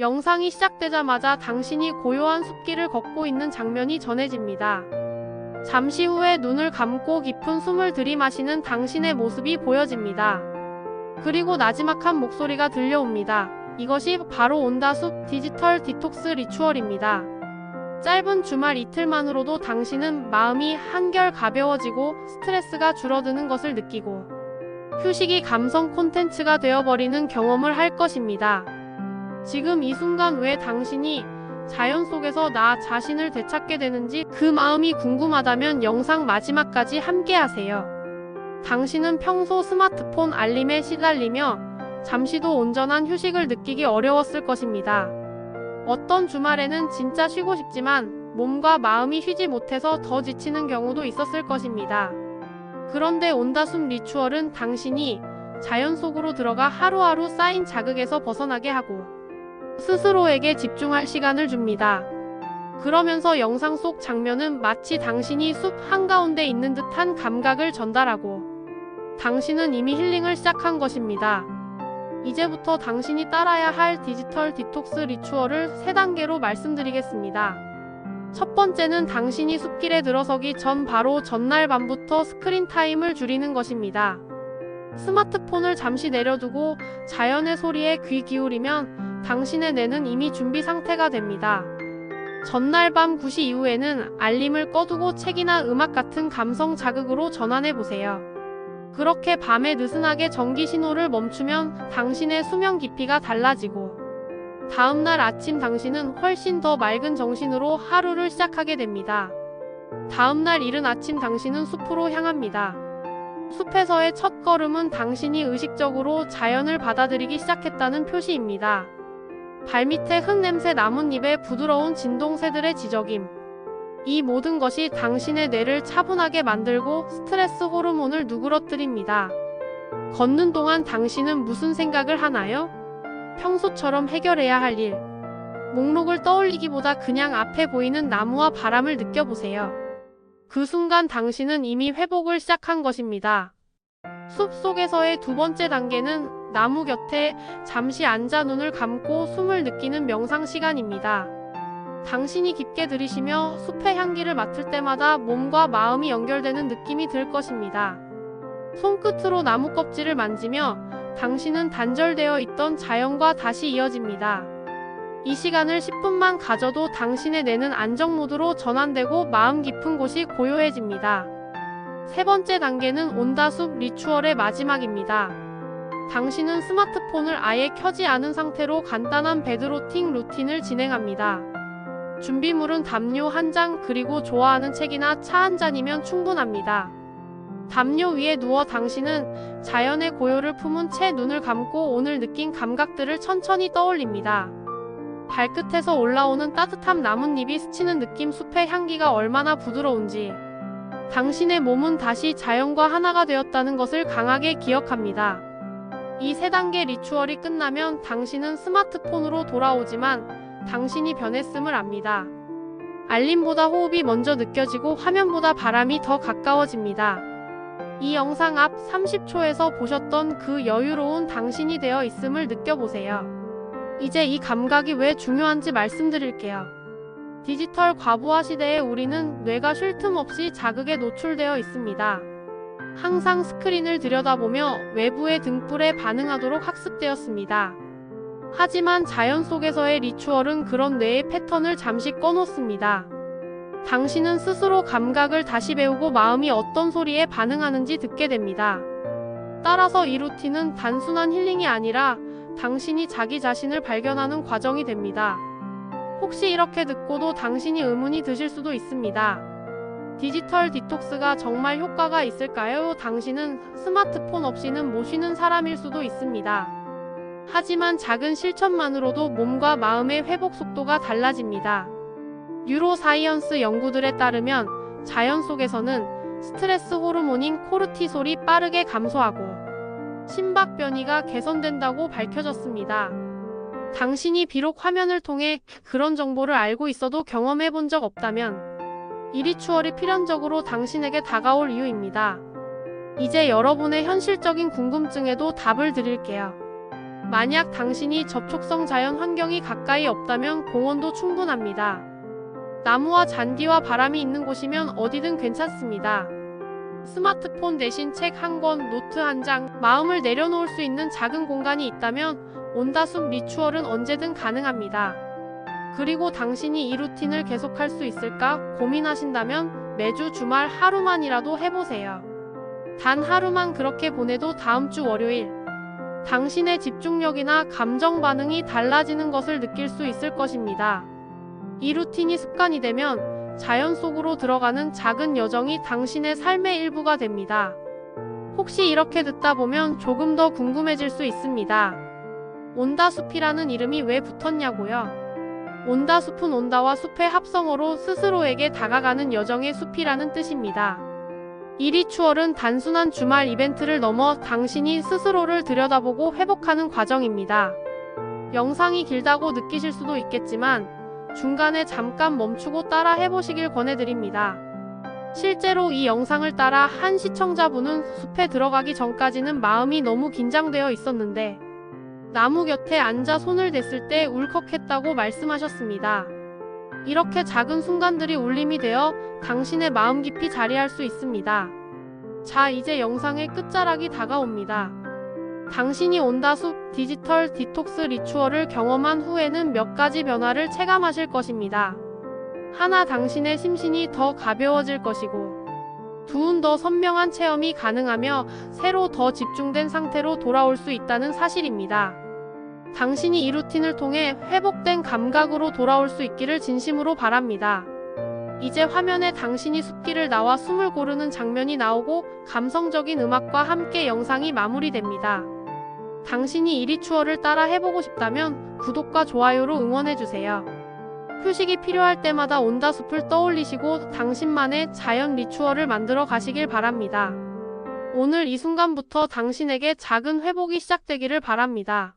영상이 시작되자마자 당신이 고요한 숲길을 걷고 있는 장면이 전해집니다. 잠시 후에 눈을 감고 깊은 숨을 들이마시는 당신의 모습이 보여집니다. 그리고 나지막한 목소리가 들려옵니다. 이것이 바로 온다숲 디지털 디톡스 리추얼입니다. 짧은 주말 이틀만으로도 당신은 마음이 한결 가벼워지고 스트레스가 줄어드는 것을 느끼고 휴식이 감성 콘텐츠가 되어버리는 경험을 할 것입니다. 지금 이 순간 왜 당신이 자연 속에서 나 자신을 되찾게 되는지 그 마음이 궁금하다면 영상 마지막까지 함께 하세요. 당신은 평소 스마트폰 알림에 시달리며 잠시도 온전한 휴식을 느끼기 어려웠을 것입니다. 어떤 주말에는 진짜 쉬고 싶지만 몸과 마음이 쉬지 못해서 더 지치는 경우도 있었을 것입니다. 그런데 온다숨 리추얼은 당신이 자연 속으로 들어가 하루하루 쌓인 자극에서 벗어나게 하고 스스로에게 집중할 시간을 줍니다. 그러면서 영상 속 장면은 마치 당신이 숲 한가운데 있는 듯한 감각을 전달하고 당신은 이미 힐링을 시작한 것입니다. 이제부터 당신이 따라야 할 디지털 디톡스 리추얼을 세 단계로 말씀드리겠습니다. 첫 번째는 당신이 숲길에 들어서기 전 바로 전날 밤부터 스크린 타임을 줄이는 것입니다. 스마트폰을 잠시 내려두고 자연의 소리에 귀 기울이면 당신의 뇌는 이미 준비 상태가 됩니다. 전날 밤 9시 이후에는 알림을 꺼두고 책이나 음악 같은 감성 자극으로 전환해 보세요. 그렇게 밤에 느슨하게 전기 신호를 멈추면 당신의 수면 깊이가 달라지고 다음날 아침 당신은 훨씬 더 맑은 정신으로 하루를 시작하게 됩니다. 다음날 이른 아침 당신은 숲으로 향합니다. 숲에서의 첫 걸음은 당신이 의식적으로 자연을 받아들이기 시작했다는 표시입니다. 발밑에 흙냄새 나뭇잎의 부드러운 진동새들의 지저김. 이 모든 것이 당신의 뇌를 차분하게 만들고 스트레스 호르몬을 누그러뜨립니다. 걷는 동안 당신은 무슨 생각을 하나요? 평소처럼 해결해야 할 일. 목록을 떠올리기보다 그냥 앞에 보이는 나무와 바람을 느껴보세요. 그 순간 당신은 이미 회복을 시작한 것입니다. 숲 속에서의 두 번째 단계는 나무 곁에 잠시 앉아 눈을 감고 숨을 느끼는 명상 시간입니다. 당신이 깊게 들이쉬며 숲의 향기를 맡을 때마다 몸과 마음이 연결되는 느낌이 들 것입니다. 손끝으로 나무 껍질을 만지며 당신은 단절되어 있던 자연과 다시 이어집니다. 이 시간을 10분만 가져도 당신의 뇌는 안정 모드로 전환되고 마음 깊은 곳이 고요해집니다. 세 번째 단계는 온다숲 리추얼의 마지막입니다. 당신은 스마트폰을 아예 켜지 않은 상태로 간단한 베드로팅 루틴을 진행합니다. 준비물은 담요 한장 그리고 좋아하는 책이나 차 한 잔이면 충분합니다. 담요 위에 누워 당신은 자연의 고요를 품은 채 눈을 감고 오늘 느낀 감각들을 천천히 떠올립니다. 발끝에서 올라오는 따뜻한 나뭇잎이 스치는 느낌 숲의 향기가 얼마나 부드러운지 당신의 몸은 다시 자연과 하나가 되었다는 것을 강하게 기억합니다. 이 세 단계 리추얼이 끝나면 당신은 스마트폰으로 돌아오지만 당신이 변했음을 압니다. 알림보다 호흡이 먼저 느껴지고 화면보다 바람이 더 가까워집니다. 이 영상 앞 30초에서 보셨던 그 여유로운 당신이 되어 있음을 느껴보세요. 이제 이 감각이 왜 중요한지 말씀드릴게요. 디지털 과부하 시대에 우리는 뇌가 쉴 틈 없이 자극에 노출되어 있습니다. 항상 스크린을 들여다보며 외부의 등불에 반응하도록 학습되었습니다. 하지만 자연 속에서의 리추얼은 그런 뇌의 패턴을 잠시 꺼놓습니다. 당신은 스스로 감각을 다시 배우고 마음이 어떤 소리에 반응하는지 듣게 됩니다. 따라서 이 루틴은 단순한 힐링이 아니라 당신이 자기 자신을 발견하는 과정이 됩니다. 혹시 이렇게 듣고도 당신이 의문이 드실 수도 있습니다. 디지털 디톡스가 정말 효과가 있을까요? 당신은 스마트폰 없이는 못 쉬는 사람일 수도 있습니다. 하지만 작은 실천만으로도 몸과 마음의 회복 속도가 달라집니다. 뉴로사이언스 연구들에 따르면 자연 속에서는 스트레스 호르몬인 코르티솔이 빠르게 감소하고 심박 변이가 개선된다고 밝혀졌습니다. 당신이 비록 화면을 통해 그런 정보를 알고 있어도 경험해 본 적 없다면 이 리추얼이 필연적으로 당신에게 다가올 이유입니다. 이제 여러분의 현실적인 궁금증에도 답을 드릴게요. 만약 당신이 접촉성 자연 환경이 가까이 없다면 공원도 충분합니다. 나무와 잔디와 바람이 있는 곳이면 어디든 괜찮습니다. 스마트폰 대신 책 한 권, 노트 한 장, 마음을 내려놓을 수 있는 작은 공간이 있다면 온다숲 리추얼은 언제든 가능합니다. 그리고 당신이 이 루틴을 계속할 수 있을까 고민하신다면 매주 주말 하루만이라도 해보세요. 단 하루만 그렇게 보내도 다음 주 월요일 당신의 집중력이나 감정 반응이 달라지는 것을 느낄 수 있을 것입니다. 이 루틴이 습관이 되면 자연 속으로 들어가는 작은 여정이 당신의 삶의 일부가 됩니다. 혹시 이렇게 듣다 보면 조금 더 궁금해질 수 있습니다. 온다숲이라는 이름이 왜 붙었냐고요? 온다 숲은 온다와 숲의 합성어로 스스로에게 다가가는 여정의 숲이라는 뜻입니다. 이 리추얼은 단순한 주말 이벤트를 넘어 당신이 스스로를 들여다보고 회복하는 과정입니다. 영상이 길다고 느끼실 수도 있겠지만 중간에 잠깐 멈추고 따라 해보시길 권해드립니다. 실제로 이 영상을 따라 한 시청자분은 숲에 들어가기 전까지는 마음이 너무 긴장되어 있었는데 나무 곁에 앉아 손을 댔을 때 울컥했다고 말씀하셨습니다. 이렇게 작은 순간들이 울림이 되어 당신의 마음 깊이 자리할 수 있습니다. 자, 이제 영상의 끝자락이 다가옵니다. 당신이 온다숲 디지털 디톡스 리추얼을 경험한 후에는 몇 가지 변화를 체감하실 것입니다. 하나, 당신의 심신이 더 가벼워질 것이고, 두은 더 선명한 체험이 가능하며 새로 더 집중된 상태로 돌아올 수 있다는 사실입니다. 당신이 이 루틴을 통해 회복된 감각으로 돌아올 수 있기를 진심으로 바랍니다. 이제 화면에 당신이 숲길을 나와 숨을 고르는 장면이 나오고 감성적인 음악과 함께 영상이 마무리됩니다. 당신이 이 리추얼을 따라 해보고 싶다면 구독과 좋아요로 응원해주세요. 휴식이 필요할 때마다 온다 숲을 떠올리시고 당신만의 자연 리추얼을 만들어 가시길 바랍니다. 오늘 이 순간부터 당신에게 작은 회복이 시작되기를 바랍니다.